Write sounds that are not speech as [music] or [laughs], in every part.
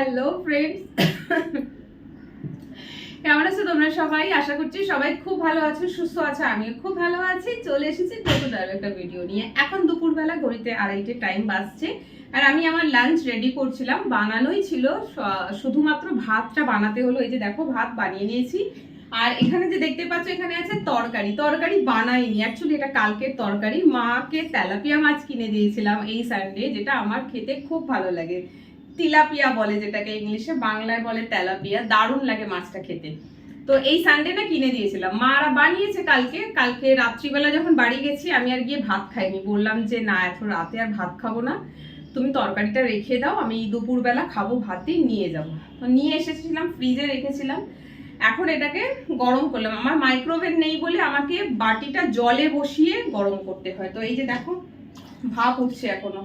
Hello friends কেমন আছো তোমরা সবাই? আশা করছি সবাই খুব ভালো আছো, সুস্থ আছো, আমিও খুব ভালো আছি। চলে এসেছি নতুন আরও একটা ভিডিও নিয়ে। এখন দুপুরবেলা ঘড়িতে আড়াইটে টাইম বাজছে। আর আমি আমার লাঞ্চ রেডি করছিলাম। বানানোই ছিল শুধুমাত্র ভাতটা বানাতে হলো। এই যে দেখো, ভাত বানিয়ে নিয়েছি। আর এখানে যে দেখতে পাচ্ছ, এখানে আছে তরকারি। তরকারি বানাইনি। অ্যাকচুয়ালি এটা কালকের তরকারি। মাকে তেলাপিয়া মাছ কিনে দিয়েছিলাম এই সানডে যেটা আমার খেতে খুব ভালো লাগে। তিলাপিয়া বলে যেটাকে ইংলিশে, বাংলায় বলে তেলাপিয়া। দারুণ লাগে মাছটা খেতে। তো এই সানডেটা কিনে দিয়েছিলাম। মারা বানিয়েছে কালকে। কালকে রাত্রিবেলা যখন বাড়ি গেছি, আমি আর গিয়ে ভাত খাইনি। বললাম যে, না, এত রাতে আর ভাত খাব না। তুমি তরকারিটা রেখে দাও। আমি দুপুরবেলা খাব ভাতই নিয়ে যাব। তো নিয়ে এসেছিলাম ফ্রিজে রেখেছিলাম। এখন এটাকে গরম করলাম। আমার মাইক্রোওয়েভ নেই বলে আমাকে বাটিটা জলে বসিয়ে গরম করতে হয়। তো এই যে দেখো, ভাপ উঠছে এখনও।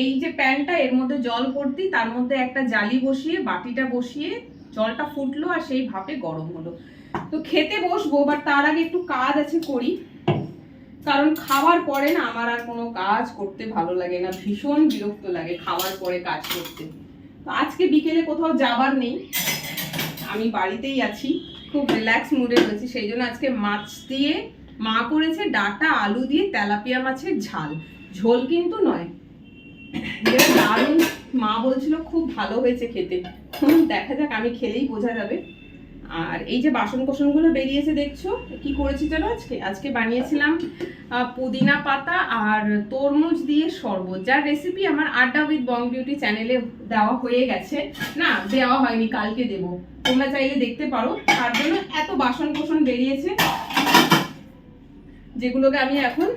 এই যে প্যানটা, এর মধ্যে জল ভর্তি, তার মধ্যে একটা জালি বসিয়ে, বাটিটা বসিয়ে জলটা ফুটলো আর সেই ভাপে গরম হলো। তো খেতে বসবো বাট তার আগে একটু কাজ আছে করি। কারণ খাওয়ার পরে না আমার আর কোনো কাজ করতে ভালো লাগে না, ভীষণ বিরক্ত লাগে খাওয়ার পরে কাজ করতে। তো আজকে বিকেলে কোথাও যাবার নেই, আমি বাড়িতেই আছি, খুব রিল্যাক্স মুডে রয়েছি, সেই জন্য আজকে মাছ দিয়ে, মা করেছে ডাটা, আলু দিয়ে তেলাপিয়া মাছের ঝাল। ঝোল কিন্তু নয় দারুণ মা বলছিল খুব ভালো হয়েছে খেতে। দেখা যাক, আমি খেলেই বোঝা যাবে। আর এই যে বাসন কোসনগুলো বেরিয়েছে, দেখছ? কি করেছি জানো আজকে? আজকে বানিয়েছিলাম পুদিনা পাতা আর তরমুজ দিয়ে শরবত। যার রেসিপি আমার আড্ডা উইথ বং বিউটি চ্যানেলে দেওয়া হয়ে গেছে। না, দেওয়া হয়নি, কালকে দেব। তোমরা চাইলে দেখতে পারো। তার জন্য এত বাসন কোসন বেরিয়েছে, যেগুলোকে আমি এখন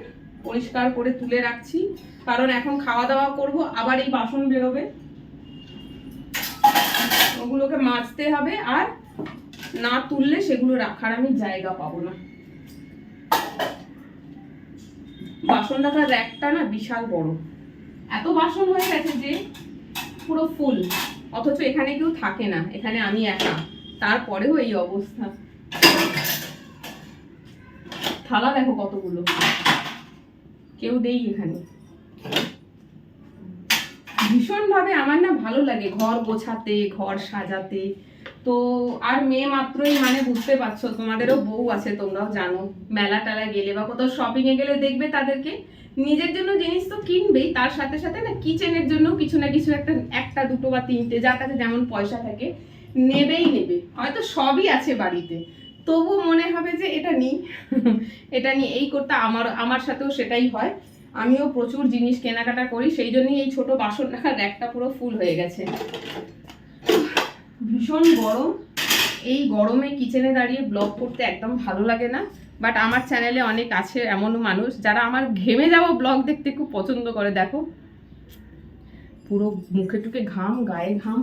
পরিষ্কার করে তুলে রাখছি। কারণ এখন খাওয়া দাওয়া করব, আবার এই বাসন বেরোবে। ওগুলোকে মাজতে হবে আর না তুললে সেগুলো রাখার আমি জায়গা পাবো না। বাসন রাখার র্যাকটা না বিশাল বড়। এত বাসন হয়ে গেছে যে পুরো ফুল, অথচ এখানে কেউ থাকে না, এখানে আমি একা। তারপরেও এই অবস্থা। থালা দেখো কতগুলো। কেউ দেই এখানে। ভীষণভাবে আমার না ভালো লাগে ঘর গোছাতে, ঘর সাজাতে। তো আর মেয়ে মাত্রই মানে বুঝতে পারছ, তোমাদেরও বউ আছে, তোমরাও জানো। মেলা টেলা গেলে বা কোথাও শপিং এ গেলে দেখবে তাদেরকে নিজের জন্য জিনিস তো কিনবেই, তার সাথে সাথে না কিচেনের জন্য কিছু না কিছু একটা একটা, দুটো বা তিনটে, যার কাছে যেমন পয়সা থাকে, নেবেই নেবে। হয়তো সবই আছে বাড়িতে। তবু মনে হবে যে এটা নিই। [laughs] এটা নিয়ে এই করতে আমার আমার সাথেও সেটাই হয়। আমিও প্রচুর জিনিস কেনাকাটা করি, সেই জন্যই এই ছোট বাসন রাখার র্যাকটা পুরো ফুল হয়ে গেছে। ভীষণ গরম। এই গরমে কিচেনে দাঁড়িয়ে ব্লগ করতে একদম ভালো লাগে না, বাট আমার চ্যানেলে অনেক আছে এমনও মানুষ যারা আমার ঘেমে যাওয়া ব্লগ দেখতে খুব পছন্দ করে, দেখো। পুরো মুখে টুকে ঘাম, গায়ে ঘাম,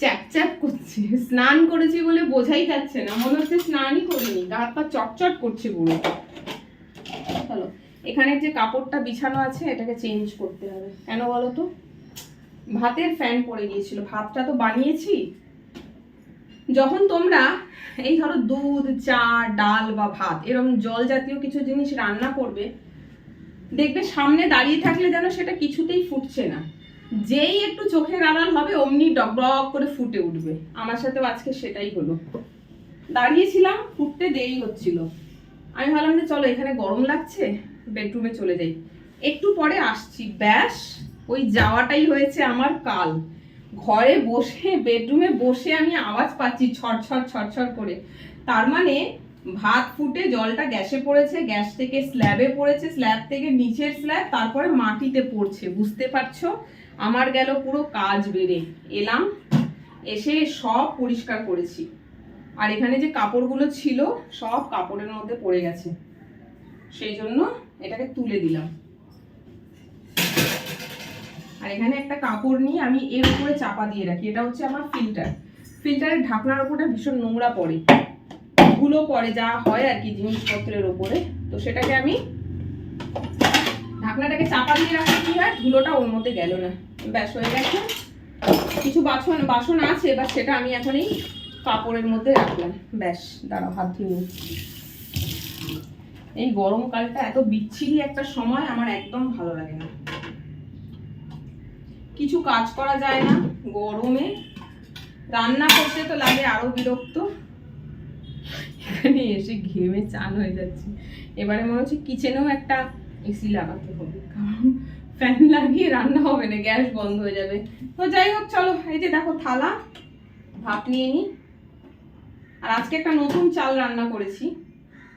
চ্যাপ চ্যাপ করছে। স্নান করেছি বলে বোঝাই যাচ্ছে না, মনে হচ্ছে স্নানই করিনি, গা হাত পা চটচট করছে পুরো। চলো। এখানে যে কাপড়টা বিছানো আছে, এটাকে চেঞ্জ করতে হবে। কেন বলো তো? ভাতের ফ্যান পড়ে গিয়েছিল। ভাতটা তো বানিয়েছি। যখন তোমরা এই ধরো দুধ, চা, ডাল বা ভাত এরকম জল জাতীয় কিছু জিনিস রান্না করবে, দেখবে সামনে দাঁড়িয়ে থাকলে যেন সেটা কিছুতেই ফুটছে না। যেই একটু চোখের আড়াল হবে, অমনি ডক করে ফুটে উঠবে। আমার সাথেও আজকে সেটাই হলো। দাঁড়িয়েছিলাম, ফুটতে দেরি হচ্ছিল। আমি ভাবলাম যে চলো, এখানে গরম লাগছে? বেডরুমে চলে যাই। একটু পরে আসছি। ব্যাস, ওই যাওয়াটাই হয়েছে আমার কাল। ঘরে বসে, বেডরুমে বসে আমি আওয়াজ পাচ্ছি ছড়ছড় ছড়ছড় করে। তার মানে ভাত ফুটে জলটা গ্যাসে পড়েছে, গ্যাস থেকে স্ল্যাবে পড়েছে, স্ল্যাব থেকে নিচের স্ল্যাব, তারপরে মাটিতে পড়ছে, বুঝতে পারছ? আমার গেল পুরো কাজ বেড়ে। এলাম, এসে সব পরিষ্কার করেছি। আর এখানে যে কাপড়গুলো ছিল, সব কাপড়ের মধ্যে পড়ে গেছে। সেই জন্য এটাকে তুলে দিলাম। আর এখানে একটা কাপড় নিয়ে আমি এর উপরে চাপা দিয়ে রাখি। এটা হচ্ছে আমার ফিল্টার ফিল্টারের ঢাকনার উপরে ভীষণ নোংরা পড়ে। ধুলো পড়ে, যা হয় আর কি জিনিসপত্রের ওপরে তো সেটাকে আমি ঢাকনাটাকে চাপা দিয়ে রাখলে কি হয়? ধুলোটা ওর মধ্যে গেল না। ব্যাস, হয়ে গেছে। কিছু বাসন বাসন আছে, এবার সেটা আমি এখন এই কাপড়ের মধ্যে রাখলাম। ব্যাস, দাঁড়াও, হাত ধুয়ে। এই গরমকালটা এত বিচ্ছিরি একটা সময় আমার একদম ভালো লাগে না। কিছু কাজ করা যায় না গরমে। রান্না করতে তো লাগে আরও বিরক্ত। এখানে এসে ঘেমে চান হয়ে যাচ্ছে। এবারে মনে হচ্ছে কিচেনেও একটা এসি লাগাতে হবে। কারণ ফ্যান লাগিয়ে রান্না হবে না, গ্যাস বন্ধ হয়ে যাবে। তো যাই হোক, চলো, এই যে দেখো থালা, ভাত নিয়ে নিই আর আজকে একটা নতুন চাল রান্না করেছি।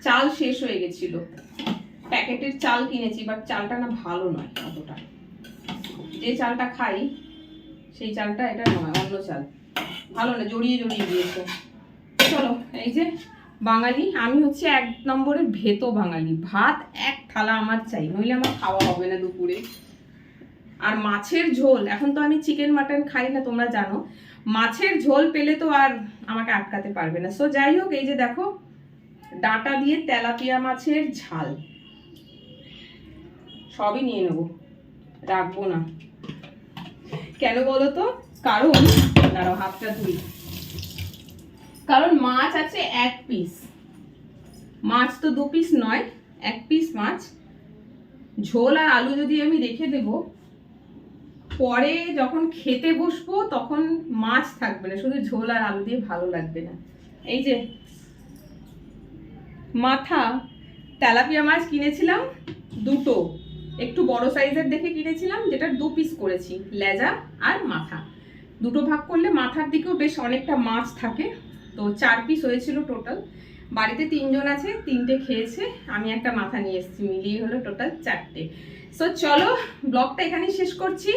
চাল শেষ হয়ে গেছিল। প্যাকেটের চাল কিনেছি বাট চালটা না ভালো নয় অতটা। যে চালটা খাই, সেই চালটা এটা নয়, অন্য চাল। ভালো না, জড়িয়ে জড়িয়ে দিয়েছে চলো, এই যে বাঙালি, আমি হচ্ছে এক নম্বরের ভেতো বাঙালি। ভাত এক থালা আমার চাই, নইলে আমার খাওয়া হবে না দুপুরে। আর মাছের ঝোল, এখন তো আমি চিকেন মাটন খাই না, তোমরা জানো। মাছের ঝোল পেলে তো আর আমাকে আটকাতে পারবে না। সো যাই হোক, এই যে দেখো ডাটা দিয়ে তেলাপিয়া মাছের ঝাল। সবই নিয়ে নেব। রাখব না। কেন বলো তো? কারণ, দাঁড়াও, হাতটা ধুই। কারণ মাছ আছে এক পিস মাছ তো দু পিস নয়, এক পিস মাছ। ঝোল আর আলু যদি আমি রেখে দেব, পরে যখন খেতে বসবো তখন মাছ থাকবে না, শুধু ঝোল আর আলু দিয়ে ভালো লাগবে না। এই যে মাথা, তেলাপিয়া মাছ কিনেছিলাম দুটো। একটু বড় সাইজের দেখে কিনেছিলাম, যেটা দু পিস করেছি, লেজা আর মাথা। দুটো ভাগ করলে মাথার দিকেও বেশ অনেকটা মাছ থাকে। তো চার পিস হয়েছিল টোটাল বাড়িতে তিনজন আছে, তিনটে খেয়েছে। আমি একটা মাথা নিয়ে এসেছি, মিলিয়ে হলো টোটাল চারটে। সো চলো, ব্লগটা এখানেই শেষ করছি।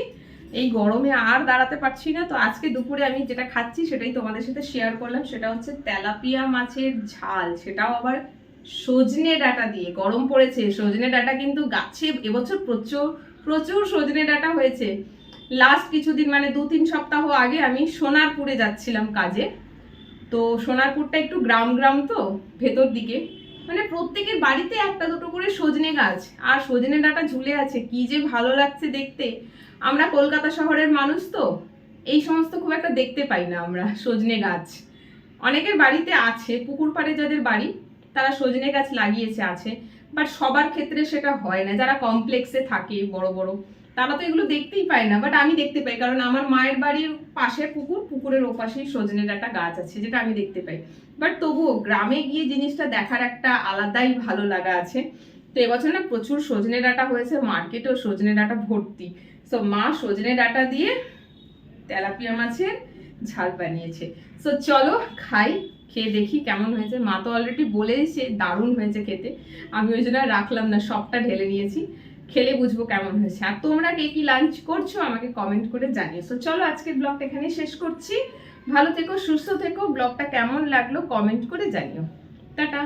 এই গরমে আর দাঁড়াতে পারছি না, তো আজকে দুপুরে আমি যেটা খাচ্ছি সেটাই তোমাদের সাথে শেয়ার করলাম, সেটা হচ্ছে তেলাপিয়া মাছের ঝাল। সেটাও আবার সজনে ডাটা দিয়ে, গরম পড়েছে, সজনে ডাটা কিন্তু গাছে এবছর প্রচুর প্রচুর সজনে ডাটা হয়েছে। লাস্ট কিছুদিন মানে দু তিন সপ্তাহ আগে আমি সোনারপুরে যাচ্ছিলাম কাজে। তো সোনারপুরটা একটু গ্রাম গ্রাম তো, ভেতর দিকে। মানে প্রত্যেকের বাড়িতে একটা দুটো করে সজনে গাছ, আর সজনে ডাটা ঝুলে আছে, কি যে ভালো লাগছে দেখতে। আমরা কলকাতা শহরের মানুষ তো, এই সমস্ত খুব একটা দেখতে পাই না আমরা সজনে গাছ। অনেকের বাড়িতে আছে, পুকুর পাড়ে যাদের বাড়ি তারা সজনে গাছ লাগিয়েছে আছে বাট সবার ক্ষেত্রে সেটা হয় না। যারা কমপ্লেক্সে থাকে, বড় বড়, তারা তো এগুলো দেখতেই পায় না বাট আমি দেখতে পাই। কারণ আমার মায়ের বাড়ির পাশে পুকুর, পুকুরের ওপাশেই সজনের একটা গাছ আছে, যেটা আমি দেখতে পাই। বাট তবুও গ্রামে গিয়ে জিনিসটা দেখার একটা আলাদাই ভালো লাগা আছে। তো এবছর না প্রচুর সজনে ডাটা হয়েছে, মার্কেটেও সজনে ডাটা ভর্তি। সো মা সজনে ডাটা দিয়ে তেলাপিয়া মাছের ঝাল বানিয়েছে। সো চলো খাই। খেয়ে দেখি কেমন হয়েছে। মা তো অলরেডি বলেছে দারুণ হয়েছে খেতে। আমি ওই জন্য রাখলাম না, সবটা ঢেলে নিয়েছি। খেলে বুঝব কেমন হয়েছে। আর তোমরা কে কি লাঞ্চ করছ আমাকে কমেন্ট করে জানিও। সো চলো আজকের ব্লগটা এখানে শেষ করছি। ভালো থেকো, সুস্থ থেকো। ব্লগটা কেমন লাগল কমেন্ট করে জানিও। টাটা।